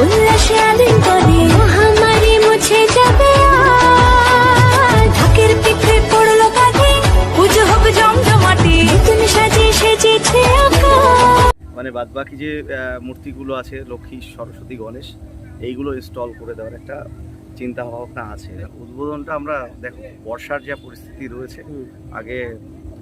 উল্লাসে আলিঙ্গনে মহামারী মুছে যাবে ঢাকের পিঠে পড়ল কাঁধে পুজো হোক জমজমাটি নতুন সাজে সেজেছে আকাশ। মানে বাদবাকি যে মূর্তিগুলো আছে লক্ষ্মী সরস্বতী গণেশ এইগুলো ইনস্টল করে দেওয়ার একটা চিন্তা ভাবনা আছে উদ্বোধনটা আমরা দেখো বর্ষার যা পরিস্থিতি রয়েছে আগে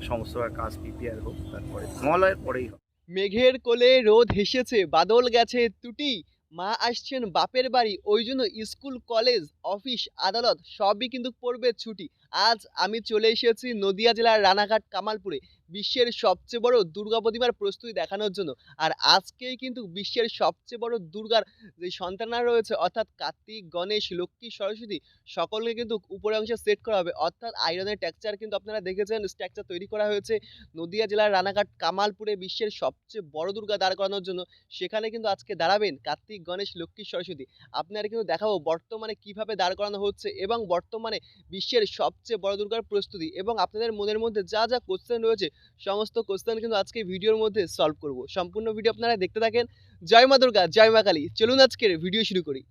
সমস্ত কাজ প্রিপেয়ার হোক তারপরে মহালয়ের পরেই হবে মেঘের কোলে রোদ হেসেছে বাদল গেছে তুটি মা আসছেন বাপের বাড়ি, ওই জন্য স্কুল, কলেজ, অফিস, আদালত সবই কিন্তু পড়বে ছুটি। আজ আমি চলে এসেছি নদিয়া জেলার রানাঘাট, কামালপুরে। বিশ্বের সবচেয়ে বড় দুর্গা প্রতিমার প্রস্তুতি দেখানোর জন্য। আর আজকেই কিন্তু বিশ্বের সবচেয়ে বড় দুর্গার যে সন্তানরা রয়েছে, অর্থাৎ কার্তিক, গণেশ, লক্ষ্মী, সরস্বতী, সকলকে কিন্তু উপরে অংশে সেট করা হবে। অর্থাৎ আয়রনের টেক্সচার কিন্তু আপনারা দেখেছেন স্ট্রাকচার তৈরি করা হয়েছে নদিয়া জেলার রানাঘাট, কামালপুরে বিশ্বের সবচেয়ে বড় দুর্গা দাঁড় করানোর জন্য। সেখানে কিন্তু আজকে দাঁড়াবেন কার্তিক, গণেশ, লক্ষ্মী, সরস্বতী। আপনারা কিন্তু দেখাবো বর্তমানে কীভাবে দাঁড় করানো হচ্ছে এবং বর্তমানে বিশ্বের সবচেয়ে বড় দুর্গার প্রস্তুতি। এবং আপনাদের মনের মধ্যে যা যা কোশ্চেন রয়েছে সমস্ত কোশ্চেন কিন্তু আজকে ভিডিওর মধ্যে সলভ করব। সম্পূর্ণ ভিডিও আপনারা দেখতে থাকেন। জয় মা দুর্গা, জয় মা কালী। চলুন আজকের ভিডিও শুরু করি।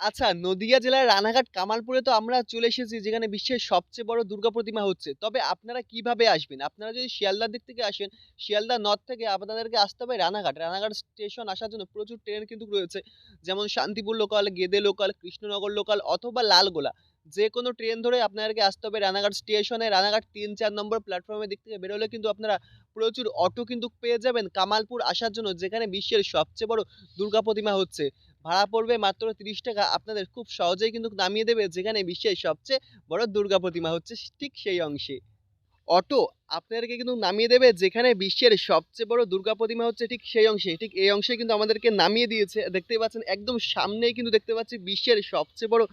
আচ্ছা নদিয়া জেলার রানাঘাট কামালপুরে তো আমরা চলে এসেছি, যেখানে বিশ্বের সবচেয়ে বড় দুর্গা প্রতিমা হচ্ছে। তবে আপনারা কীভাবে আসবেন? আপনারা যদি শিয়ালদার দিক থেকে আসেন, শিয়ালদা নর্থ থেকে আপনাদেরকে আসতে হবে রানাঘাট। রানাঘাট স্টেশন আসার জন্য প্রচুর ট্রেন কিন্তু রয়েছে। যেমন Shantipur local Gede local Krishnanagar local অথবা লালগোলা। যে কোনো ট্রেন ধরে আপনাদেরকে আসতে হবে রানাঘাট স্টেশনে রানাঘাট তিন চার নম্বর প্ল্যাটফর্মের দিক থেকে বেরোলে কিন্তু আপনারা প্রচুর অটো কিন্তু পেয়ে যাবেন কামালপুর আসার জন্য, যেখানে বিশ্বের সবচেয়ে বড় দুর্গা প্রতিমা হচ্ছে। ভাড়া পড়বে মাত্র তিরিশ টাকা। আপনাদের খুব সহজেই কিন্তু নামিয়ে দেবে, যেখানে বিশ্বের সবচেয়ে বড় দুর্গা প্রতিমা হচ্ছে ঠিক সেই অংশে। অটো আপনাদেরকে কিন্তু নামিয়ে দেবে, যেখানে বিশ্বের সবচেয়ে বড় দুর্গা প্রতিমা হচ্ছে ঠিক সেই অংশে। ঠিক এই অংশে কিন্তু আমাদেরকে নামিয়ে দিয়েছে। দেখতেই পাচ্ছেন, একদম সামনেই কিন্তু দেখতে পাচ্ছি বিশ্বের সবচেয়ে বড়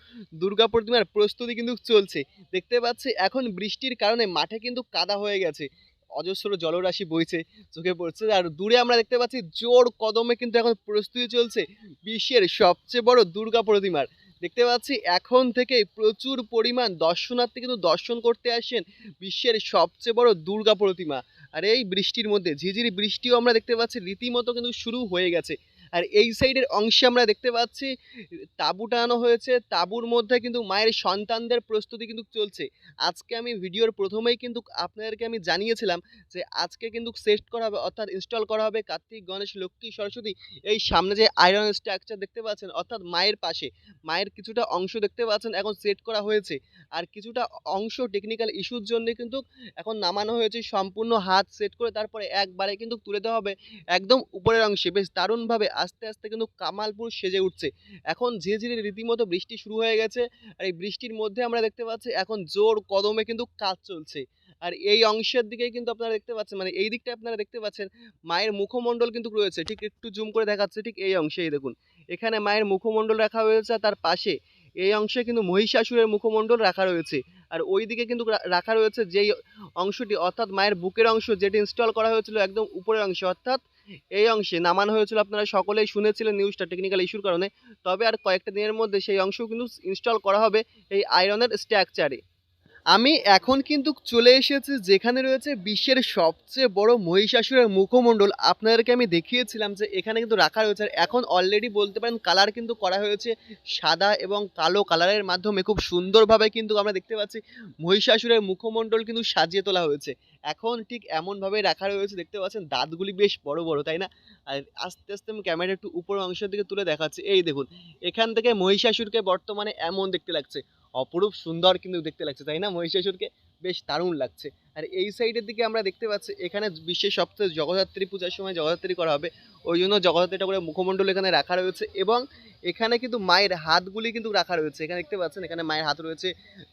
দুর্গা প্রতিমার প্রস্তুতি কিন্তু চলছে। দেখতে পাচ্ছি, এখন বৃষ্টির কারণে মাঠে কিন্তু কাদা হয়ে গেছে। অজস্র জলরাশি বইছে, চোখে পড়ছে। আর দূরে আমরা দেখতে পাচ্ছি জোর কদমে কিন্তু এখন প্রস্তুতি চলছে বিশ্বের সবচেয়ে বড় দুর্গা প্রতিমার। দেখতে পাচ্ছি এখন থেকে প্রচুর পরিমাণ দর্শনার্থী কিন্তু দর্শন করতে আসেন বিশ্বের সবচেয়ে বড় দুর্গা প্রতিমা। আর এই বৃষ্টির মধ্যে ঝিঝিরি বৃষ্টিও আমরা দেখতে পাচ্ছি, রীতিমতো কিন্তু শুরু হয়ে গেছে। আর এই সাইডের অংশে আমরা দেখতে পাচ্ছি, তাঁবু টানানো হয়েছে। তাঁবুর মধ্যে কিন্তু মায়ের সন্তানদের প্রস্তুতি কিন্তু চলছে। আজকে আমি ভিডিওর প্রথমেই কিন্তু আপনাদেরকে আমি জানিয়েছিলাম যে আজকে কিন্তু সেট করা হবে, অর্থাৎ ইনস্টল করা হবে কার্তিক, গণেশ, লক্ষ্মী, সরস্বতী। এই সামনে যে আয়রন স্ট্রাকচার দেখতে পাচ্ছেন, অর্থাৎ মায়ের পাশে, মায়ের কিছুটা অংশ দেখতে পাচ্ছেন, এখন সেট করা হয়েছে। আর কিছুটা অংশ টেকনিক্যাল ইস্যুর জন্য কিন্তু এখন নামানো হয়েছে, সম্পূর্ণ হাত সেট করে তারপরে একবারে কিন্তু তুলে দেওয়া হবে, একদম উপরের অংশে। বেশ দারুণভাবে আস্তে আস্তে কিন্তু কামালপুর সেজে উঠছে। এখন ধীরে ধীরে রীতিমতো বৃষ্টি শুরু হয়ে গেছে আর এই বৃষ্টির মধ্যে আমরা দেখতে পাচ্ছি এখন জোর কদমে কিন্তু কাজ চলছে। আর এই অংশের দিকেই কিন্তু আপনারা দেখতে পাচ্ছেন মানে এই দিকটা আপনারা দেখতে পাচ্ছেন মায়ের মুখমণ্ডল কিন্তু রয়েছে। ঠিক একটু জুম করে দেখাচ্ছে ঠিক এই অংশেই দেখুন। এখানে মায়ের মুখমণ্ডল রাখা হয়েছে তার পাশে এই অংশে কিন্তু মহিষাসুরের মুখমণ্ডল রাখা রয়েছে। আর ওই দিকে কিন্তু রাখা রয়েছে যেই অংশটি, অর্থাৎ মায়ের বুকের অংশ যেটি ইনস্টল করা হয়েছিল একদম উপরের অংশে, অর্থাৎ এই অংশে নামানো হয়েছিল, আপনারা সকলেই শুনেছিলেন নিউজটা টেকনিক্যাল ইস্যুর কারণে। তবে আর কয়েকটা দিনের মধ্যে সেই অংশও কিন্তু ইনস্টল করা হবে এই আয়রনের স্ট্রাকচারে আমি এখন কিন্তু চলে এসেছি যেখানে রয়েছে বিশ্বের সবচেয়ে বড় মহিষাসুরের মুখমণ্ডল। আপনাদেরকে আমি দেখিয়েছিলাম যে এখানে কিন্তু রাখা রয়েছে আর এখন অলরেডি বলতে পারেন কালার কিন্তু করা হয়েছে সাদা এবং কালো কালারের মাধ্যমে। খুব সুন্দরভাবে কিন্তু আমরা দেখতে পাচ্ছি মহিষাসুরের মুখমণ্ডল কিন্তু সাজিয়ে তোলা হয়েছে। এখন ঠিক এমনভাবে রাখা রয়েছে, দেখতে পাচ্ছেন দাঁতগুলি বেশ বড় বড়, তাই না? আর আস্তে আস্তে আমি ক্যামেরা একটু উপর অংশের দিকে তুলে দেখাচ্ছি। এই দেখুন, এখান থেকে মহিষাসুরকে বর্তমানে এমন দেখতে লাগছে। অপরূপ সুন্দর কিন্তু দেখতে লাগছে তাই না মহিষাসুরকে? বেশ দারুণ লাগছে। আর এই সাইডের দিকে আমরা দেখতে পাচ্ছি, এখানে বিশ্বের সবচেয়ে জগদ্ধাত্রী পূজার সময় জগদ্ধাত্রী করা হবে। ওই জন্য জগদ্ধাত্রী ঠাকুরের মুখমণ্ডল এখানে রাখা রয়েছে এবং এখানে কিন্তু মায়ের হাতগুলি কিন্তু রাখা রয়েছে। এখানে দেখতে পাচ্ছেন, এখানে মায়ের হাত রয়েছে।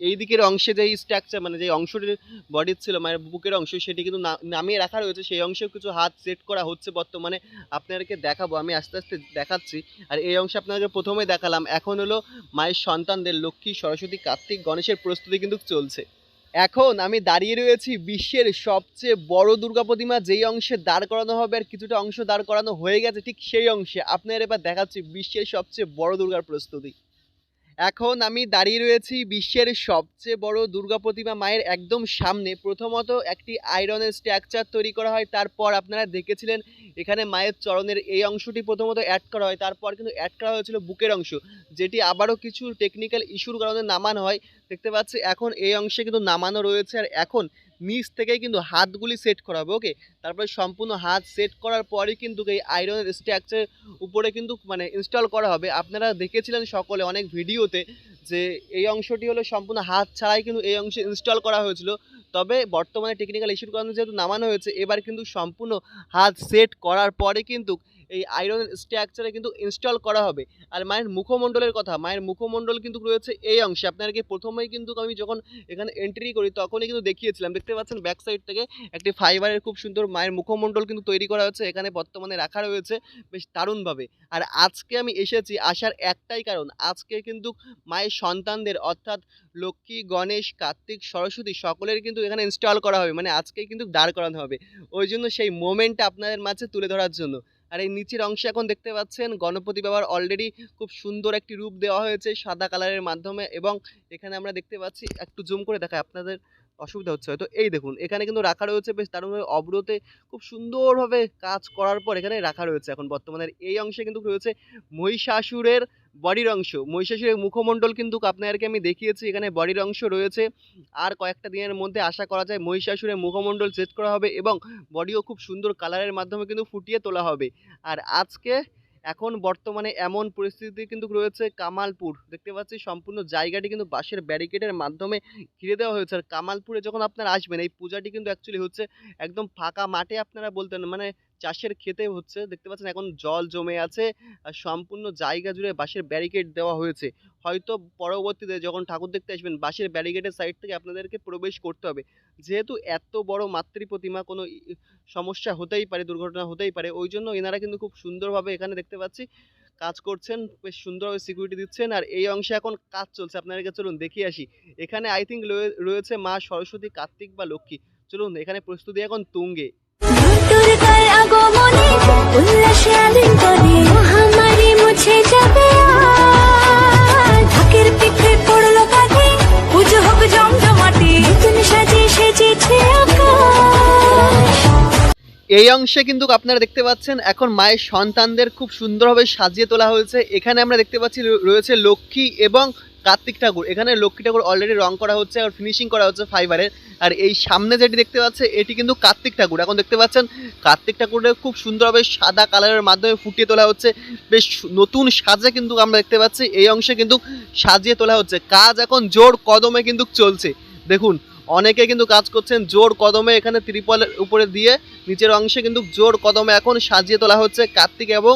এই দিকের অংশে যেই স্ট্রাকচার মানে যে অংশটির বডির ছিল, মায়ের বুকের অংশ, সেটি কিন্তু নামিয়ে রাখা রয়েছে। সেই অংশেও কিছু হাত সেট করা হচ্ছে বর্তমানে। আপনাদেরকে দেখাবো, আমি আস্তে আস্তে দেখাচ্ছি। আর এই অংশে আপনাদেরকে প্রথমে দেখালাম। এখন হলো মায়ের সন্তানদের লক্ষ্মী, সরস্বতী, কার্তিক, গণেশের প্রস্তুতি কিন্তু চলছে। এখন আমি দাঁড়িয়ে রয়েছি বিশ্বের সবচেয়ে বড় দুর্গা প্রতিমা যেই অংশে দাঁড় করানো হবে আর কিছুটা অংশ দাঁড় করানো হয়ে গেছে, ঠিক সেই অংশে। আপনার এবার দেখাচ্ছি বিশ্বের সবচেয়ে বড় দুর্গার প্রস্তুতি। এখন আমি দাঁড়িয়ে রয়েছি বিশ্বের সবচেয়ে বড় দুর্গা প্রতিমা মায়ের একদম সামনে। প্রথমত একটি আয়রনের স্ট্রাকচার তৈরি করা হয়, তারপর আপনারা দেখেছিলেন এখানে মায়ের চরণের এই অংশটি প্রথমত অ্যাড করা হয়, তারপর কিন্তু অ্যাড করা হয়েছিল বুকের অংশ, যেটি আবারও কিছু টেকনিক্যাল ইস্যুর কারণে নামানো হয়। দেখতে পাচ্ছি, এখন এই অংশে কিন্তু নামানো রয়েছে, আর এখন নিচ থেকেই কিন্তু হাতগুলি সেট করা হবে ওকে তারপরে সম্পূর্ণ হাত সেট করার পরেই কিন্তু এই আয়রনের স্ট্রাকচার উপরে কিন্তু মানে ইনস্টল করা হবে। আপনারা দেখেছিলেন সকলে অনেক ভিডিওতে যে এই অংশটি হলো সম্পূর্ণ হাত ছাড়াই কিন্তু এই অংশে ইনস্টল করা হয়েছিল। তবে বর্তমানে টেকনিক্যাল ইস্যুর কারণে যেহেতু নামানো হয়েছে, এবার কিন্তু সম্পূর্ণ হাত সেট করার পরে কিন্তু এই আয়রন স্ট্রাকচারে কিন্তু ইনস্টল করা হবে। আর মায়ের মুখমণ্ডলের কথা, মায়ের মুখমণ্ডল কিন্তু রয়েছে এই অংশে। আপনাদেরকে প্রথমেই কিন্তু আমি যখন এখানে এন্ট্রি করি, তখনই কিন্তু দেখিয়েছিলাম। দেখতে পাচ্ছেন ব্যাক সাইড থেকে একটি ফাইবারের খুব সুন্দর মায়ের মুখমণ্ডল কিন্তু তৈরি করা হয়েছে। এখানে বর্তমানে রাখা রয়েছে বেশ দারুণভাবে। আর আজকে আমি এসেছি আসার একটাই কারণ, আজকে কিন্তু মায়ের সন্তানদের, অর্থাৎ লক্ষ্মী, গণেশ, কার্তিক, সরস্বতী সকলের কিন্তু এখানে ইনস্টল করা হবে। মানে আজকেই কিন্তু দাঁড় করানো হবে। ওই জন্য সেই মোমেন্টটা আপনাদের মাঝে তুলে ধরার জন্য। আর এই নিচের অংশে এখন দেখতে পাচ্ছেন গণপতি বাবার অলরেডি খুব সুন্দর একটি রূপ দেওয়া হয়েছে সাদা কালারের মাধ্যমে এবং এখানে আমরা দেখতে পাচ্ছি, একটু জুম করে দেখায় আপনাদের। অসুবিধা হচ্ছে। হয়তো এই দেখুন, এখানে কিন্তু রাখা রয়েছে, বেশ দারুণভাবে অব্রতে খুব সুন্দরভাবে কাজ করার পর এখানে রাখা রয়েছে। এখন বর্তমানে এই অংশে কিন্তু রয়েছে মহিষাসুরের বডির অংশ। মহিষাসুরের মুখমণ্ডল কিন্তু আপনাদেরকে আমি দেখিয়েছি, এখানে বডির অংশ রয়েছে। আর কয়েকটা দিনের মধ্যে আশা করা যায় মহিষাসুরের মুখমণ্ডল সেট করা হবে এবং বডিও খুব সুন্দর কালারের মাধ্যমে কিন্তু ফুটিয়ে তোলা হবে। আর আজকে এখন বর্তমানে এমন পরিস্থিতি কিন্তু রয়েছে কামালপুর। দেখতে পাচ্ছি সম্পূর্ণ জায়গাটি কিন্তু বাঁশের ব্যারিকেডের মাধ্যমে ঘিরে দেওয়া হয়েছে। আর কামালপুরে যখন আপনারা আসবেন, এই পূজাটি কিন্তু অ্যাকচুয়ালি হচ্ছে একদম ফাঁকা মাঠে আপনারা বলতেন মানে চাষের খেতে হচ্ছে, দেখতে পাচ্ছেন এখন জল জমে আছে সম্পূর্ণ জায়গা জুড়ে বাঁশের ব্যারিকেড দেওয়া হয়েছে। হয়তো পরবর্তীতে যখন ঠাকুর দেখতে আসবেন, বাঁশের ব্যারিকেডের সাইড থেকে আপনাদেরকে প্রবেশ করতে হবে। যেহেতু এত বড় মাতৃ প্রতিমা কোনো সমস্যা হতেই পারে, দুর্ঘটনা হতেই পারে, ওই জন্য এনারা কিন্তু খুব সুন্দরভাবে এখানে দেখতে পাচ্ছি, কাজ করছেন, বেশ সুন্দরভাবে সিকিউরিটি দিচ্ছেন, আর এই অংশে এখন কাজ চলছে। আপনাদেরকে চলুন দেখিয়ে আসি। এখানে আই থিঙ্ক রয়েছে মা সরস্বতী কার্তিক বা লক্ষ্মী। চলুন এখানে প্রস্তুতি এখন তুঙ্গে। এই অংশে কিন্তু আপনারা দেখতে পাচ্ছেন, এখন মায়ের সন্তানদের খুব সুন্দরভাবে সাজিয়ে তোলা হয়েছে। এখানে আমরা দেখতে পাচ্ছি রয়েছে লক্ষ্মী এবং কার্তিক ঠাকুর। এখানে লক্ষ্মী ঠাকুর অলরেডি রং করা হচ্ছে আর ফিনিশিং করা হচ্ছে ফাইবারের আর এই সামনে যেটি দেখতে পাচ্ছে, এটি কিন্তু কার্তিক ঠাকুর। এখন দেখতে পাচ্ছেন, কার্তিক ঠাকুরের খুব সুন্দরভাবে সাদা কালারের মাধ্যমে ফুটিয়ে তোলা হচ্ছে। বেশ নতুন সাজে কিন্তু আমরা দেখতে পাচ্ছি, এই অংশে কিন্তু সাজিয়ে তোলা হচ্ছে। কাজ এখন জোর কদমে কিন্তু চলছে। দেখুন, অনেকে কিন্তু কাজ করছেন জোর কদমে এখানে ত্রিপলের উপরে দিয়ে, নিচের অংশে কিন্তু জোর কদমে এখন সাজিয়ে তোলা হচ্ছে কার্তিক এবং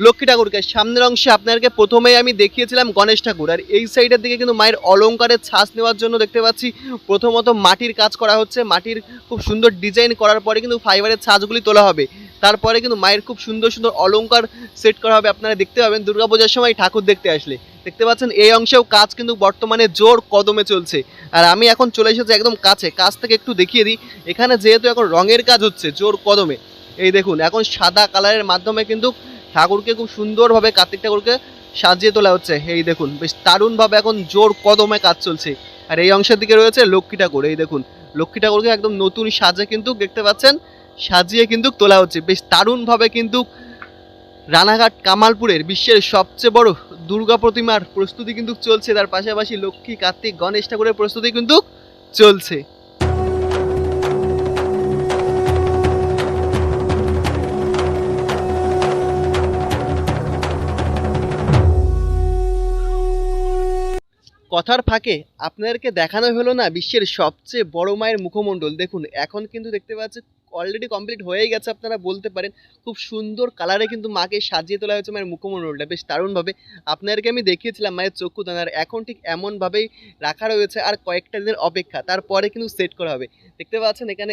লক্ষ্মী ঠাকুরকে। সামনের অংশে আপনাদেরকে প্রথমেই আমি দেখিয়েছিলাম গণেশ ঠাকুর। আর এই সাইডের দিকে কিন্তু মায়ের অলঙ্কারের ছাঁচ নেওয়ার জন্য দেখতে পাচ্ছি, প্রথমত মাটির কাজ করা হচ্ছে। মাটির খুব সুন্দর ডিজাইন করার পরে কিন্তু ফাইবারের ছাঁচগুলি তোলা হবে। তারপরে কিন্তু মায়ের খুব সুন্দর সুন্দর অলঙ্কার সেট করা হবে। আপনারা দেখতে পাবেন দুর্গাপূজার সময় ঠাকুর দেখতে আসলে। দেখতে পাচ্ছেন এই অংশেও কাজ কিন্তু বর্তমানে জোর কদমে চলছে। আর আমি এখন চলে এসেছি একদম কাছে। কাছ থেকে একটু দেখিয়ে দিই। এখানে যেহেতু এখন রঙের কাজ হচ্ছে জোর কদমে। এই দেখুন, এখন সাদা কালারের মাধ্যমে কিন্তু ঠাকুরকে খুব সুন্দরভাবে কার্তিক ঠাকুরকে সাজিয়ে তোলা হচ্ছে। এই দেখুন, বেশ দারুণভাবে এখন জোর কদমে কাজ চলছে। আর এই অংশের দিকে রয়েছে লক্ষ্মী ঠাকুর, এই দেখুন। লক্ষ্মী ঠাকুরকে একদম নতুন সাজে কিন্তু দেখতে পাচ্ছেন, সাজিয়ে কিন্তু তোলা হচ্ছে। বেশ দারুণভাবে কিন্তু রানাঘাট কামালপুরের বিশ্বের সবচেয়ে বড় দুর্গা প্রতিমার প্রস্তুতি কিন্তু চলছে। তার পাশাপাশি লক্ষ্মী, কার্তিক, গণেশ ঠাকুরের প্রস্তুতি কিন্তু চলছে। কথার ফাঁকে আপনাদেরকে দেখানো হলো না বিশ্বের সবচেয়ে বড় মায়ের মুখমণ্ডল। দেখুন, এখন কিন্তু দেখতে পাচ্ছি অলরেডি কমপ্লিট হয়ে গেছে আপনারা বলতে পারেন। খুব সুন্দর কালারে কিন্তু মাকে সাজিয়ে তোলা হয়েছে মায়ের মুখমণ্ডলটা। বেশ দারুণভাবে আপনাদেরকে আমি দেখিয়েছিলাম মায়ের চক্ষু দানার। এখন ঠিক এমনভাবেই রাখা রয়েছে আর কয়েকটা দিনের অপেক্ষা। তারপরে কিন্তু সেট করা হবে। দেখতে পাচ্ছেন এখানে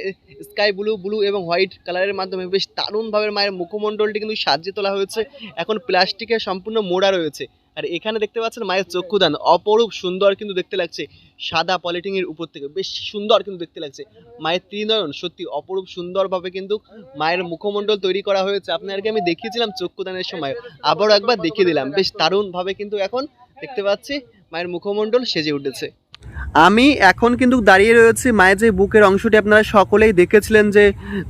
স্কাই ব্লু ব্লু এবং হোয়াইট কালারের মাধ্যমে বেশ দারুণভাবে মায়ের মুখমণ্ডলটি কিন্তু সাজিয়ে তোলা হয়েছে। এখন প্লাস্টিকের সম্পূর্ণ মোড়া রয়েছে। আর এখানে দেখতে পাচ্ছেন মায়ের চক্ষুদান। অপরূপ সুন্দর কিন্তু দেখতে লাগছে। সাদা পলিটিং এর উপর থেকে বেশ সুন্দর কিন্তু দেখতে লাগছে। মায়ের ত্রিনয়ন সত্যি অপরূপ সুন্দরভাবে কিন্তু মায়ের মুখমণ্ডল তৈরি করা হয়েছে। আপনাদেরকে আমি দেখিয়েছিলাম চক্ষুদানের সময়। আবারও একবার দেখিয়ে দিলাম। বেশ দারুণভাবে কিন্তু এখন দেখতে পাচ্ছি মায়ের মুখমণ্ডল সেজে উঠেছে। আমি এখন কিন্তু দাঁড়িয়ে রয়েছি মায়ের যে বুকের অংশটি আপনারা সকলেই দেখেছিলেন যে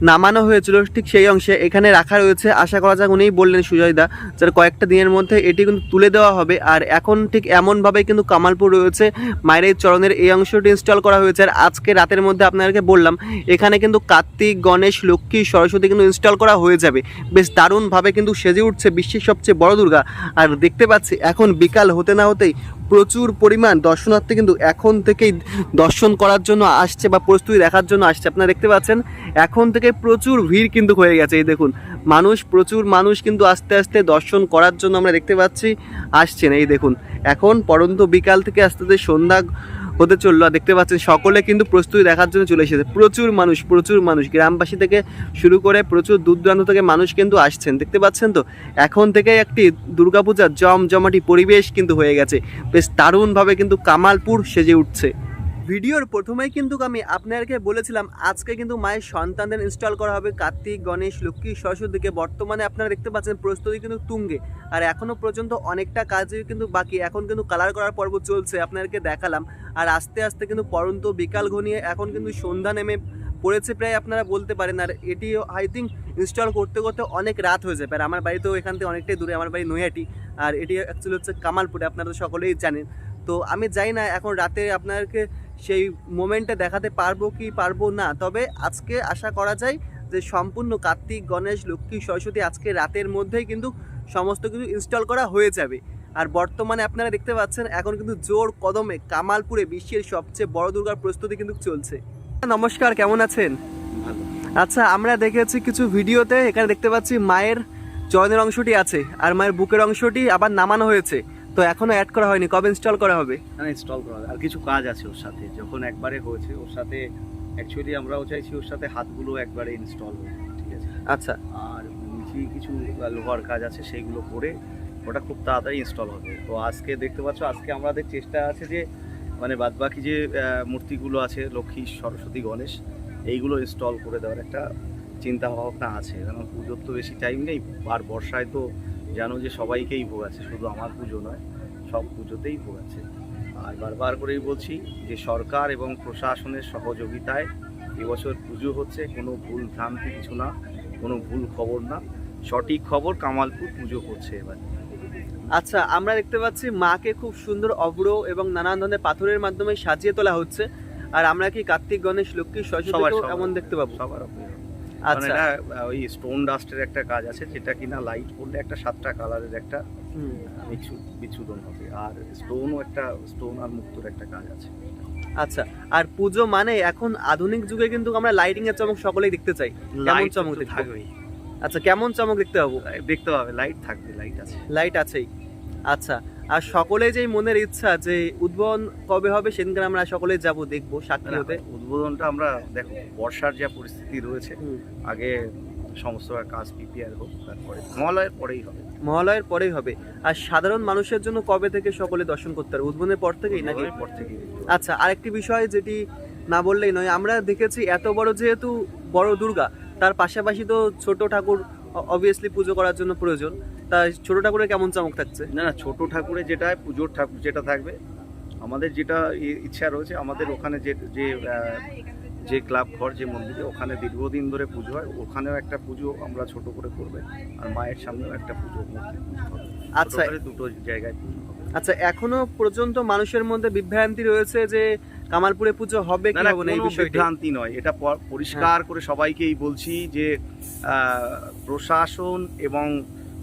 নামানো হয়েছিল, ঠিক সেই অংশে এখানে রাখা রয়েছে। আশা করা যাক উনিই বললেন সুজয়দা, যার কয়েকটা দিনের মধ্যে এটি কিন্তু তুলে দেওয়া হবে। আর এখন ঠিক এমনভাবেই কিন্তু কামালপুর রয়েছে, মায়ের এই চরণের এই অংশটি ইনস্টল করা হয়েছে। আর আজকে রাতের মধ্যে আপনাদেরকে বললাম, এখানে কিন্তু কার্তিক, গণেশ, লক্ষ্মী, সরস্বতী কিন্তু ইনস্টল করা হয়ে যাবে। বেশ দারুণভাবে কিন্তু সেজে উঠছে বিশ্বের সবচেয়ে বড় দুর্গা। আর দেখতে পাচ্ছি, এখন বিকাল হতে না হতেই প্রচুর পরিমাণ দর্শনার্থী কিন্তু এখন থেকেই দর্শন করার জন্য আসছে বা প্রস্তুতি দেখার জন্য আসছে। আপনারা দেখতে পাচ্ছেন, এখন থেকে প্রচুর ভিড় কিন্তু হয়ে গেছে। এই দেখুন, মানুষ, প্রচুর মানুষ কিন্তু আস্তে আস্তে দর্শন করার জন্য আমরা দেখতে পাচ্ছি, আসছেন। এই দেখুন, এখন পরন্ত বিকাল থেকে আস্তে আস্তে সন্ধ্যা হতে চলল। আর দেখতে পাচ্ছেন, সকলে কিন্তু প্রস্তুতি দেখার জন্য চলে এসেছে। প্রচুর মানুষ প্রচুর মানুষ। গ্রামবাসী থেকে শুরু করে প্রচুর দূর দূরান্ত থেকে মানুষ কিন্তু আসছেন। দেখতে পাচ্ছেন তো, এখন থেকে একটি দুর্গাপূজার জমজমাটি পরিবেশ কিন্তু হয়ে গেছে। বেশ দারুণভাবে কিন্তু কামালপুর সেজে উঠছে। ভিডিওর প্রথমেই কিন্তু আমি আপনাদেরকে বলেছিলাম, আজকে কিন্তু মায়ের সন্তানদের ইনস্টল করা হবে কার্তিক, গণেশ, লক্ষ্মী, সরস্বতীকে। বর্তমানে আপনারা দেখতে পাচ্ছেন প্রস্তুতি কিন্তু তুঙ্গে। আর এখনও পর্যন্ত অনেকটা কাজই কিন্তু বাকি। এখন কিন্তু কালার করার পর্ব চলছে, আপনাদেরকে দেখালাম। আর আস্তে আস্তে কিন্তু পরন্ত বিকাল ঘনিয়ে এখন কিন্তু সন্ধ্যা নেমে পড়েছে প্রায় আপনারা বলতে পারেন। আর এটি আই থিঙ্ক ইনস্টল করতে করতে অনেক রাত হয়ে যাবে। আর আমার বাড়ি তো এখান থেকে অনেকটাই দূরে, আমার বাড়ি নৈহাটি। আর এটি অ্যাকচুয়ালি হচ্ছে কামালপুরে, আপনারা তো সকলেই জানেন। তো আমি যাই না, এখন রাতে আপনাদেরকে সেই মোমেন্টটা দেখাতে পারব কি পারব না। তবে আজকে আশা করা যায় যে সম্পূর্ণ কার্তিক গণেশ লক্ষ্মী সরস্বতী আজকে রাতের মধ্যেই কিন্তু সমস্ত কিছু ইনস্টল করা হয়ে যাবে। আর বর্তমানে আপনারা দেখতে পাচ্ছেন এখন কিন্তু জোর কদমে কামালপুরে বিশ্বের সবচেয়ে বড় দুর্গার প্রস্তুতি কিন্তু চলছে। নমস্কার কেমন আছেন? আচ্ছা আমরা দেখেছি কিছু ভিডিওতে এখানে দেখতে পাচ্ছি মায়ের চয়নের অংশটি আছে আর মায়ের বুকের অংশটি আবার নামানো হয়েছে। তো এখনও অ্যাড করা হয়নি। কবে ইনস্টল করা হবে? না ইনস্টল করা হবে। আর কিছু কাজ আছে ওর সাথে যখন একবারে হয়েছে ওর সাথে অ্যাকচুয়ালি আমরাও চাইছি ওর সাথে হাতগুলো একবারে ইনস্টল হোক ঠিক আছে? আচ্ছা। আর নিচে কিছু লোহার কাজ আছে সেইগুলো করে ওটা খুব তাড়াতাড়ি ইনস্টল হবে। তো আজকে দেখতে পাচ্ছ আজকে আমাদের চেষ্টা আছে যে মানে বাদবাকি যে মূর্তিগুলো আছে লক্ষ্মী সরস্বতী গণেশ এইগুলো ইনস্টল করে দেওয়ার একটা চিন্তা ভাবনা আছে। কারণ পুজোর তো বেশি টাইম নেই আর বর্ষায় তো জানো যে সবাইকেই ভোগ আছে শুধু আমার পুজো নয় সব পুজোতেই ভোগ আছে আর বারবার করেই বলছি যে সরকার এবং প্রশাসনের সহযোগিতায় এবছর পুজো হচ্ছে কোনো ভুল ভ্রান্তি কিছু না কোনো ভুল খবর না সঠিক খবর কামালপুর পুজো করছে এবার আচ্ছা আমরা দেখতে পাচ্ছি মাকে খুব সুন্দর অব্র এবং নানান ধরনের পাথরের মাধ্যমে সাজিয়ে তোলা হচ্ছে আর আমরা কি কার্তিক গণেশ লক্ষ্মী সবার সরস্বতী। এমন দেখতে পাবো সবার। কারণ আচ্ছা। এটা ওই স্টোন ডাস্টের একটা কাজ আছে যেটা কিনা লাইট পড়লে একটা সাতটা কালারের একটা বিচ্ছুদন হবে। আর স্টোনও একটা স্টোন আর মুক্তোর একটা কাজ আছে। আচ্ছা আর পুজো মানে এখন আধুনিক যুগে কিন্তু আমরা লাইটিং এর চমক সকলেই দেখতে চাই। লাইট চমক থাকবেই। আচ্ছা কেমন চমক দেখতে পাবো দেখতে হবে লাইট থাকবে লাইট আছে। লাইট আছেই। আচ্ছা আর সকলে যেই মনের ইচ্ছা যে উদ্বোধন কবে হবে সেদিনকার আমরা সকলে যাব দেখব সাক্ষী হতে। উদ্বোধনটা আমরা দেখো বর্ষার যা পরিস্থিতি রয়েছে আগে সমস্ত কাজ প্রিপেয়ার হোক তারপরে মহালয়ের পরেই হবে। মহালয়ের পরেই হবে। আর সাধারণ মানুষের জন্য কবে থেকে সকলে দর্শন করতে পারবে? উদ্বোধনের পর থেকেই নাকি? পর থেকেই। আচ্ছা আরেকটি বিষয় যেটি না বললেই নয় আমরা দেখেছি এত বড় যেহেতু বড় দুর্গা তার পাশাপাশি তো ছোট ঠাকুর অবভিয়াসলি পুজো করার জন্য প্রয়োজন। তাই ছোট ঠাকুরের কেমন চমক থাকছে? না না ছোট ঠাকুরের যেটা পুজোর ঠাকুর যেটা থাকবে আমাদের যেটা ইচ্ছা রয়েছে আমাদের ওখানে যে যে যে ক্লাব ঘর যে মন্দিরে ওখানে দীর্ঘদিন ধরে পুজো হয় ওখানেও একটা পুজো আমরা ছোট করে করবে আর মায়ের সামনেও একটা পুজো আচ্ছা। দুটো জায়গায় পুজো আচ্ছা এখনও পর্যন্ত মানুষের মধ্যে বিভ্রান্তি রয়েছে যে কামালপুরে পুজো হবে কি হবে না এই বিষয়টি বিভ্রান্তি নয় এটা পরিষ্কার করে সবাইকেই বলছি যে প্রশাসন এবং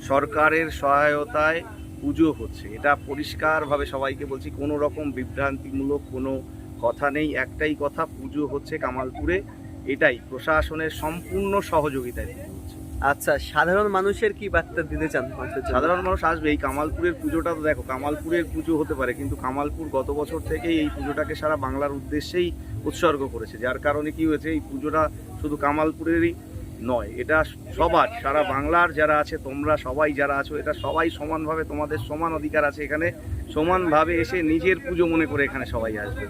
সরকারের সহায়তায় পুজো হচ্ছে। এটা পরিষ্কারভাবে সবাইকে বলছি কোনো রকম বিভ্রান্তিমূলক কোনো কথা নেই। একটাই কথা পুজো হচ্ছে কামালপুরে। এটাই প্রশাসনের সম্পূর্ণ সহযোগিতায় পুজো হচ্ছে। আচ্ছা সাধারণ মানুষের কি বার্তা দিতে চান সাধারণ মানুষ আসবে। এই কামালপুরের পুজোটা তো দেখো কামালপুরের পুজো হতে পারে কিন্তু কামালপুর গত বছর থেকেই এই পুজোটাকে সারা বাংলার উদ্দেশ্যেই উৎসর্গ করেছে। যার কারণে কি হয়েছে এই পুজোটা শুধু কামালপুরেরই নয় এটা সবার সারা বাংলার যারা আছে তোমরা সবাই যারা আছো এটা সবাই সমানভাবে তোমাদের সমান অধিকার আছে এখানে। সমানভাবে এসে নিজের পুজো মনে করে এখানে সবাই আসবে।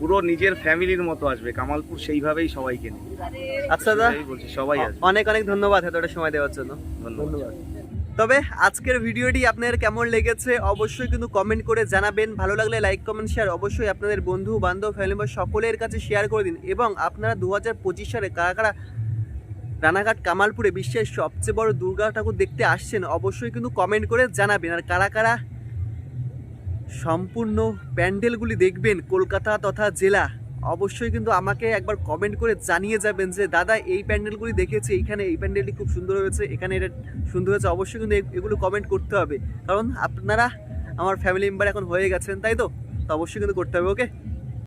পুরো নিজের ফ্যামিলির মতো আসবে কামালপুর সেইভাবেই সবাইকে নিয়ে। আচ্ছা দাদা বলছি সবাই আসবে। অনেক অনেক ধন্যবাদ এতটা সময় দেওয়ার জন্য। ধন্যবাদ। তবে আজকের ভিডিওটি আপনাদের কেমন লেগেছে অবশ্যই কিন্তু কমেন্ট করে জানাবেন। ভালো লাগলে লাইক কমেন্ট শেয়ার অবশ্যই আপনাদের বন্ধু বান্ধব ফ্যামিলি সকলের কাছে শেয়ার করে দিন। এবং আপনারা দু হাজার পঁচিশ সালে কারা কারা রানাঘাট কামালপুরে বিশ্বের সবচেয়ে বড় দুর্গা ঠাকুর দেখতে আসছেন, অবশ্যই কিন্তু কমেন্ট করে জানাবেন। আর কারা কারা সম্পূর্ণ প্যান্ডেলগুলি দেখবেন কলকাতা তথা জেলা, অবশ্যই কিন্তু আমাকে একবার কমেন্ট করে জানিয়ে যাবেন যে, দাদা, এই প্যান্ডেলগুলি দেখেছি, এইখানে এই প্যান্ডেলটি খুব সুন্দর হয়েছে, এখানে এটা সুন্দর হয়েছে। অবশ্যই কিন্তু এগুলো কমেন্ট করতে হবে। কারণ আপনারা আমার ফ্যামিলি মেম্বার এখন হয়ে গেছেন, তাই তো? তো অবশ্যই কিন্তু করতে হবে ওকে